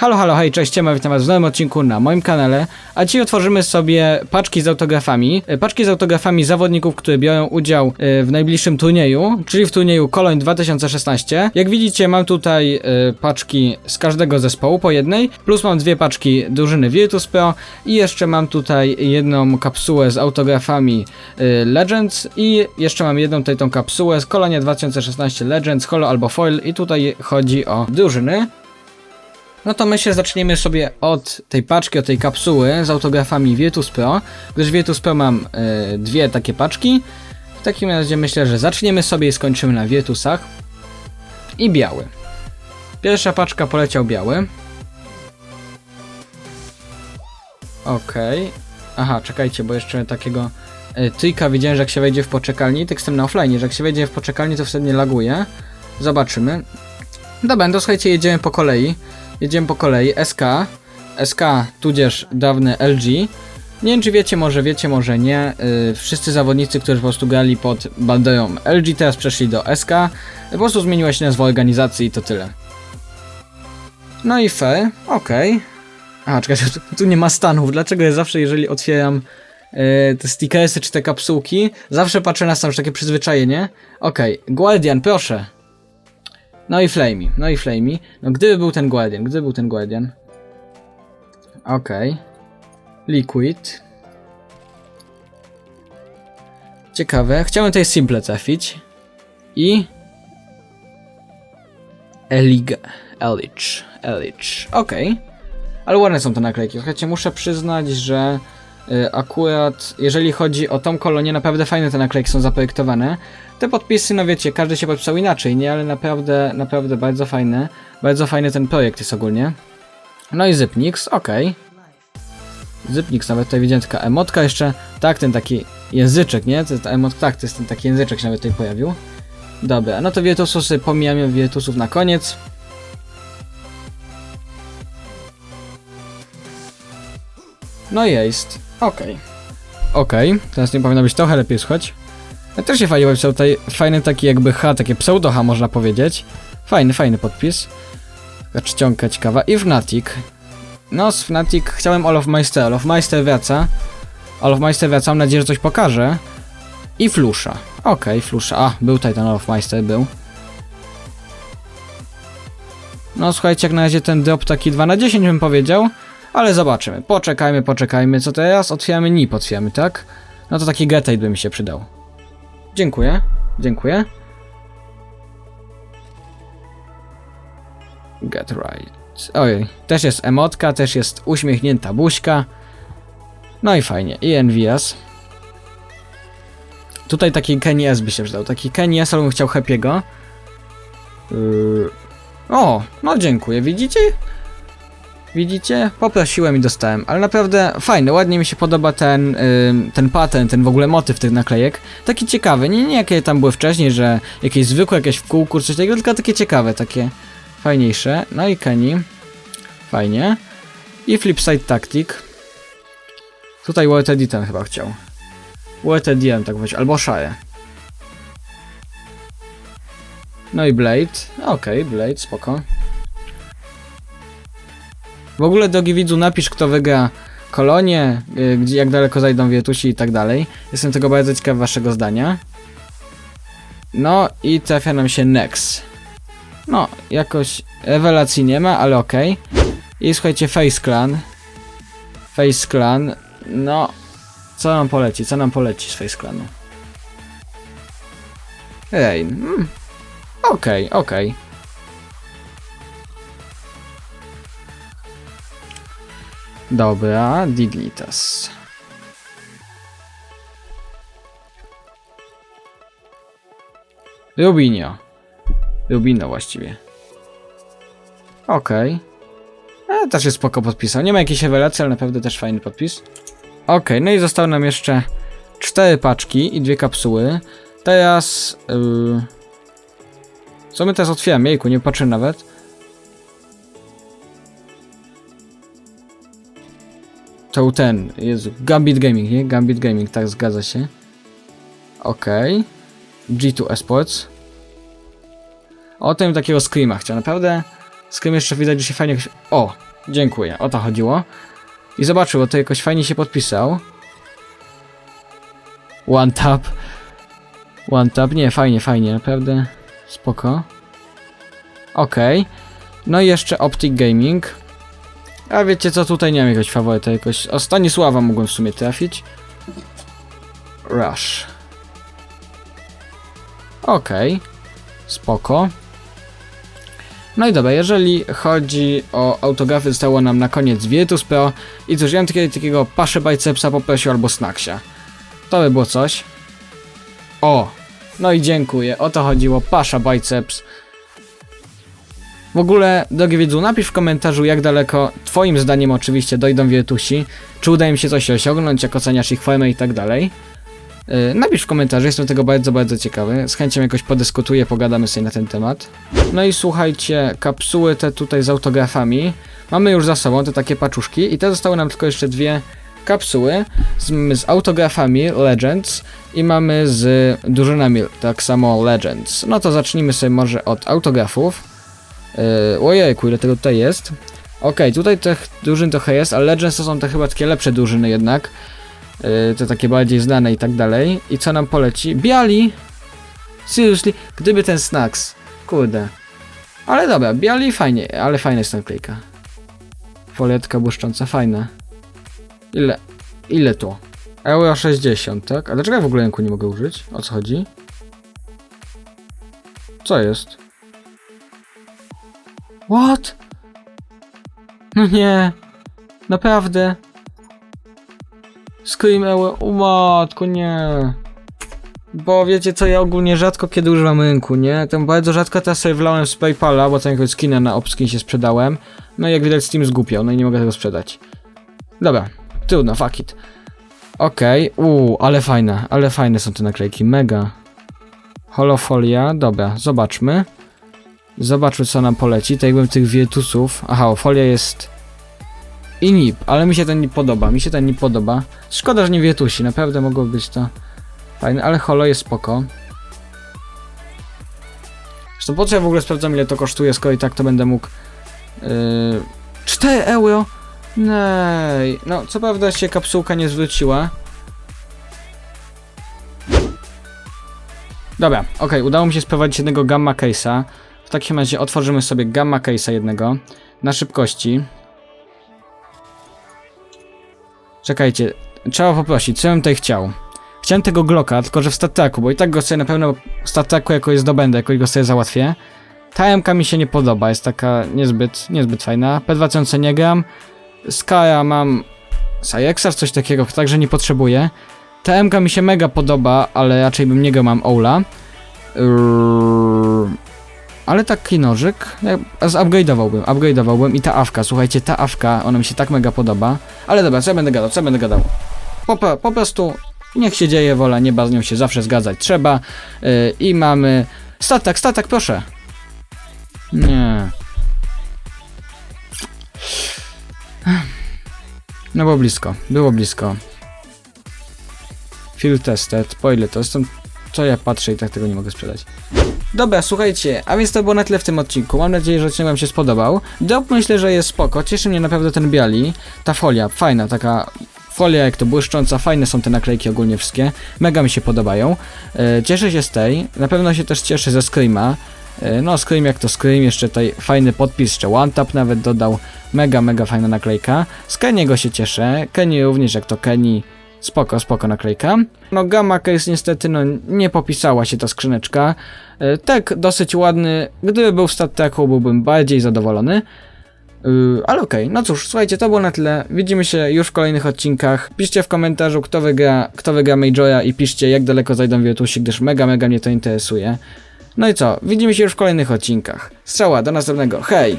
Halo, halo, hej, cześć, ciema, witam was w nowym odcinku na moim kanale, a dzisiaj otworzymy sobie paczki z autografami, e, paczki z autografami zawodników, którzy biorą udział e, w najbliższym turnieju, czyli w turnieju Koloń 2016. Jak widzicie, mam tutaj e, paczki z każdego zespołu po jednej, plus mam dwie paczki drużyny Virtus Pro i jeszcze mam tutaj jedną kapsułę z autografami Legends i jeszcze mam jedną tutaj tą kapsułę z Kolonia 2016 Legends, Holo albo Foil i tutaj chodzi o drużyny. No to myślę, zaczniemy sobie od tej paczki, od tej kapsuły z autografami Virtus Pro, gdyż Virtus Pro mam e, dwie takie paczki. W takim razie myślę, że zaczniemy sobie i skończymy na Virtusach. I biały. Pierwsza paczka poleciał biały. Okej. Aha, czekajcie, bo jeszcze takiego e, trika widziałem, że jak się wejdzie w poczekalni, tak jestem na offline, że jak się wejdzie w poczekalni, to wtedy nie laguje. Zobaczymy. Dobra, to słuchajcie, jedziemy po kolei. Jedziemy po kolei. SK. SK, tudzież dawne LG. Nie wiem, czy wiecie, może wiecie, może nie. Yy, wszyscy zawodnicy, którzy po prostu grali pod banderą LG, teraz przeszli do SK. Po prostu zmieniła się nazwa organizacji i to tyle. No i fair, okej. A, czekajcie, tu, tu nie ma stanów. Dlaczego ja zawsze, jeżeli otwieram yy, te stickersy czy te kapsułki, zawsze patrzę na stan, już takie przyzwyczajenie. Okej, Guardian, proszę. No i Flamey, no i Flamey. No gdyby był ten Guardian, gdyby był ten Guardian. Okej. Liquid. Ciekawe. Chciałem tutaj Simple trafić. I... Elig... Elich. Elich. Okej. Ale ładne są te naklejki. Słuchajcie, muszę przyznać, że akurat jeżeli chodzi o tą kolonię, naprawdę fajne te naklejki są zaprojektowane. Te podpisy, no wiecie, każdy się podpisał inaczej, nie? Ale naprawdę, naprawdę bardzo fajne. Bardzo fajny ten projekt jest ogólnie. No i Zypnix, okej. Zypnix, nawet tutaj widziałem taka emotka jeszcze. Tak, ten taki języczek, nie? To jest ta emot, tak, to jest ten taki języczek się nawet tutaj pojawił. Dobra, no to Virtusy sobie pomijamy Virtusów na koniec. No jest. Okej. Okej, teraz nie powinno być trochę lepiej słychać. Ja też się fajnie napisał tutaj fajny taki jakby H, takie pseudo H można powiedzieć. Fajny, fajny podpis. Taka czcionka ciekawa. I Fnatic. No, z Fnatic chciałem All of Meister. All of Meister wraca. All of Meister wraca, mam nadzieję, że coś pokaże. I Flusza. Okej, Flusza. A, był tutaj ten All of Meister, był. No, słuchajcie, jak na razie ten drop taki 2 na 10 bym powiedział. Ale zobaczymy. Poczekajmy, poczekajmy. Co teraz? Otwieramy NIP, otwieramy, tak? No to taki Getade by mi się przydał. Dziękuję. Dziękuję. Get right. Ojej, też jest emotka, też jest uśmiechnięta buźka. No i fajnie. I Envious. Tutaj taki Kenny S by się przydał. Taki Kenny S, ale bym chciał Happy'ego. Yy... O, no dziękuję. Widzicie? Widzicie? Poprosiłem i dostałem, ale naprawdę fajny, ładnie mi się podoba ten, ten pattern, ten w ogóle motyw tych naklejek. Taki ciekawy, nie, nie jakie tam były wcześniej, że jakieś zwykłe, jakieś w kółku, coś takiego, tylko takie ciekawe, takie fajniejsze. No i Kenny, fajnie. I Flipside Tactic. Tutaj World Editem chyba chciał. World Editem tak powiedzieć, albo Shire. No i Blade, okej, Blade, spoko. W ogóle, drogi widzu, napisz, kto wygra kolonie, y, gdzie, jak daleko zajdą Wietusi i tak dalej. Jestem tego bardzo ciekaw waszego zdania. No i trafia nam się Nex. No, jakoś rewelacji nie ma, ale okej. I słuchajcie, Face Clan. Face Clan, no... Co nam poleci? Co nam poleci z Face Clanu? Rain. Hmm. Okej, okej. Dobra, Dignitas. Rubinio. Rubino właściwie. Okej. Okay. Też jest spoko podpisał. Nie ma jakiejś rewelacji, ale naprawdę też fajny podpis. Okej, no i zostały nam jeszcze cztery paczki i dwie kapsuły. Teraz... Yy... Co my teraz otwieramy? Jejku, nie patrzę nawet. To ten, Jezu, Gambit Gaming, nie? Gambit Gaming, tak, zgadza się. Okej. G2 Esports. O, tym takiego Screama chciał, naprawdę. Scream jeszcze widać, że się fajnie... O! Dziękuję, o to chodziło. I zobaczył, bo to jakoś fajnie się podpisał. One tap. One tap, nie, fajnie, fajnie, naprawdę spoko. Okej. No i jeszcze Optic Gaming. A wiecie co, tutaj nie mam jakiegoś faworyta, jakoś... O Stanisława mogłem w sumie trafić. Rush. Okej. Spoko. No i dobra, jeżeli chodzi o autografy, zostało nam na koniec Virtus Pro i cóż, ja bym takiego, takiego Paszę Bicepsa poprosił albo Snacksia. To by było coś. O! No i dziękuję, o to chodziło, Pasza Biceps. W ogóle, drogi widzu, napisz w komentarzu, jak daleko, twoim zdaniem oczywiście, dojdą Virtusi, czy uda im się coś osiągnąć, jak oceniasz ich formę i tak dalej. Yy, Napisz w komentarzu, jestem tego bardzo, bardzo ciekawy. Z chęcią jakoś podyskutuję, pogadamy sobie na ten temat. No i słuchajcie, kapsuły te tutaj z autografami mamy już za sobą, te takie paczuszki i te zostały nam tylko jeszcze dwie kapsuły z, z autografami Legends i mamy z drużynami tak samo Legends. No to zacznijmy sobie może od autografów. Yy, ojejku, ile tego tutaj jest. Okej, tutaj tych drużyn trochę jest, ale Legends to są te chyba takie lepsze drużyny jednak. Yy, te takie bardziej znane i tak dalej. I co nam poleci? Biali! Seriously, gdyby ten Snacks. Kurde. Ale dobra, biali fajnie, ale fajna jest naklejka. Folietka błyszcząca, fajna. Ile? Ile to? Euro 60, tak? A dlaczego ja w ogóle ręku nie mogę użyć? O co chodzi? Co jest? What? No nie. Naprawdę. Scream Euro. O matko, nie. Bo wiecie co, ja ogólnie rzadko kiedy używam rynku, nie? Tam bardzo rzadko teraz sobie wlałem z Paypala, bo tam jakiegoś skina na Opskin się sprzedałem. No i jak widać Steam zgupiał, no i nie mogę tego sprzedać. Dobra, trudno, fuck it. Okej, okay. uuu, ale fajne, ale fajne są te naklejki, mega. Holofolia, dobra, zobaczmy. Zobaczmy co nam poleci, tak jakbym tych Virtusów... Aha, folia jest... I NIP, ale mi się ten nie podoba, mi się ten nie podoba. Szkoda, że nie Virtusi, naprawdę mogło być to fajne, ale holo jest spoko. Zresztą po co ja w ogóle sprawdzam ile to kosztuje, skoro i tak to będę mógł... Yy, 4 euro? Nej, no co prawda się kapsułka nie zwróciła. Dobra, okej, udało mi się sprowadzić jednego gamma case'a. W takim razie otworzymy sobie gamma case'a jednego na szybkości. Czekajcie, trzeba poprosić, co bym tutaj chciał? Chciałem tego Glocka, tylko że w stataku, bo i tak go sobie na pewno w stataku jakoś zdobędę, jakoś go sobie załatwię. Ta MK mi się nie podoba, jest taka niezbyt, niezbyt fajna. P2000 nie gram. Skya mam Sajexa, coś takiego, także nie potrzebuję. Ta MK mi się mega podoba, ale raczej bym nie go mam Oula. Yy, ale taki nożyk, ja zupgrade'owałbym, upgrade'owałbym i ta awka, słuchajcie, ta awka, ona mi się tak mega podoba. Ale dobra, co ja będę gadał, co ja będę gadał? Po, po, prostu niech się dzieje, wola nieba, z nią się zawsze zgadzać trzeba. Yy, I mamy... Statek, statek, proszę. Nie. No było blisko, było blisko. Field tested, po ile to? Stąd co ja patrzę i tak tego nie mogę sprzedać. Dobra, słuchajcie, a więc to było na tyle w tym odcinku. Mam nadzieję, że odcinek wam się spodobał. Drop myślę, że jest spoko. Cieszy mnie naprawdę ten biali. Ta folia, fajna, taka folia jak to błyszcząca, fajne są te naklejki ogólnie wszystkie. Mega mi się podobają. E, cieszę się z tej. Na pewno się też cieszę ze Screama. E, no, Scream jak to Scream, jeszcze tutaj fajny podpis, jeszcze One Tap nawet dodał. Mega, mega fajna naklejka. Z Keniego się cieszę. Kenny również jak to Kenny. Spoko, spoko naklejka. No Gamma Case niestety no nie popisała się ta skrzyneczka. E, tak, dosyć ładny. Gdyby był w StatTechu byłbym bardziej zadowolony. Yy, ale okej, no cóż, słuchajcie, to było na tyle. Widzimy się już w kolejnych odcinkach. Piszcie w komentarzu, kto wygra, kto wygra Majora i piszcie, jak daleko zajdą Virtusi, gdyż mega, mega mnie to interesuje. No i co, widzimy się już w kolejnych odcinkach. Strzała, do następnego, hej!